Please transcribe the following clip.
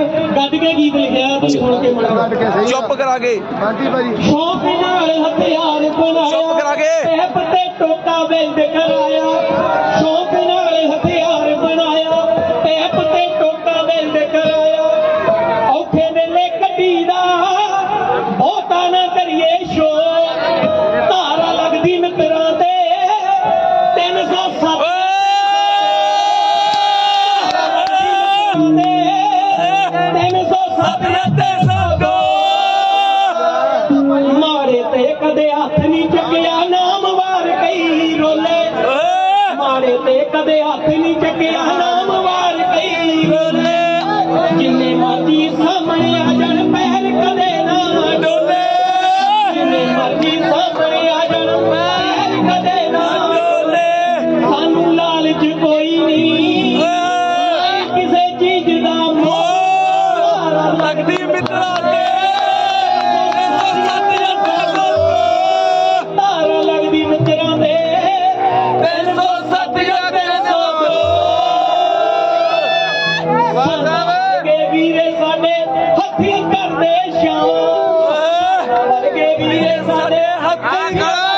ਕਰਨ ਗੱਡ ਕੇ ਗੀਤ ਲਿਖਿਆ ਤੁਸੀਂ ਸੁਣ ਕੇ ਮੜਾ ਕੱਢ ਕੇ ਸਹੀ ਚੁੱਪ ਕਰਾ ਕੇ ਹਾਂਜੀ ਭਾਜੀ। ਸ਼ੌਕ ਨਾਲ ਹਥਿਆਰ ਬਣਾਇਆ ਚੁੱਪ ਕਰਾ ਕੇ। ਤੇ ਟੋਕਾ ਬਿਲਡ ਕਰਾਇਆ ਮਾਰੇ ਤੇ ਕਦੇ ਹੱਥ ਨਹੀਂ ਚੱਕਿਆ ਨਾਮਵਾਰ ਕਈ ਰੋਲੇ। ਮਾਰੇ ਤੇ ਕਦੇ ਹੱਥ ਨਹੀਂ ਚੱਕਿਆ ਨਾਮਵਾਰ ਕਈ ਰੋਲੇ। ਜਿੰਨੇ ਮਰਜ਼ੀ ਸਾਹਮਣੇ ਆ ਜਾਣ ਸਕਦੀ ਮਿੱਤਰਾ ਦੇ ਧਾਰਾ ਲੱਗਦੀ ਮਿੱਤਰਾਂ ਦੇ ਪੈਨੋ ਸੱਤਿਆ ਦੇ ਸਾਡੇ ਹੱਥੀ ਕਰਦੇ ਸ਼ਾਮ ਕੇ ਵੀਰੇ ਸਾਡੇ ਹੱਥੀ ਕਰਦੇ